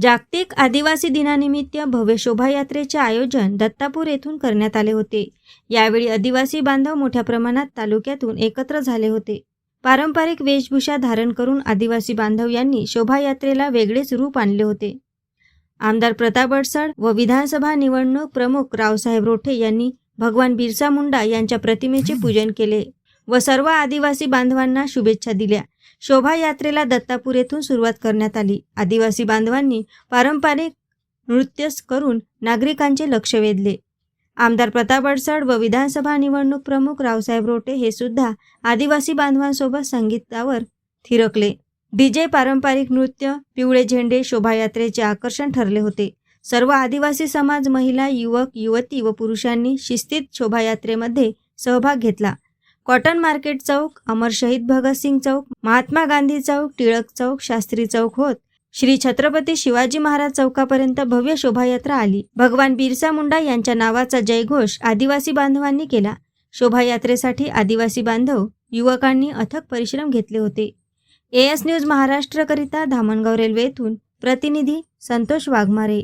जागतिक आदिवासी दिनानिमित्त भव्य शोभायात्रेचे आयोजन दत्तापूर येथून करण्यात आले होते. यावेळी आदिवासी बांधव मोठ्या प्रमाणात तालुक्यातून एकत्र झाले होते. पारंपरिक वेशभूषा धारण करून आदिवासी बांधव यांनी शोभायात्रेला वेगळेच रूप आणले होते. आमदार प्रताप अडसड व विधानसभा निवडणूक प्रमुख रावसाहेब रोठे यांनी भगवान बिरसा मुंडा यांच्या प्रतिमेचे पूजन केले. व सर्व आदिवासी बांधवांना शुभेच्छा दिल्या. शोभायात्रेला दत्तापूर येथून सुरुवात करण्यात आली. आदिवासी बांधवांनी पारंपरिक नृत्य करून नागरिकांचे लक्ष वेधले. आमदार प्रताप अडसड व विधानसभा निवडणूक प्रमुख रावसाहेब रोटे हे सुद्धा आदिवासी बांधवांसोबत संगीतावर थिरकले. डीजे पारंपरिक नृत्य पिवळे झेंडे शोभायात्रेचे आकर्षण ठरले होते. सर्व आदिवासी समाज महिला युवक युवती व पुरुषांनी शिस्तीत शोभायात्रेमध्ये सहभाग घेतला. कॉटन मार्केट चौक अमर शहीद भगतसिंग चौक महात्मा गांधी चौक टिळक चौक शास्त्री चौक होत. श्री छत्रपती शिवाजी महाराज चौकापर्यंत भव्य शोभायात्रा आली. भगवान बिरसा मुंडा यांच्या नावाचा जयघोष आदिवासी बांधवांनी केला. शोभायात्रेसाठी आदिवासी बांधव युवकांनी अथक परिश्रम घेतले होते. एएस न्यूज महाराष्ट्रकरिता धामणगाव रेल्वे येथून प्रतिनिधी संतोष वाघमारे.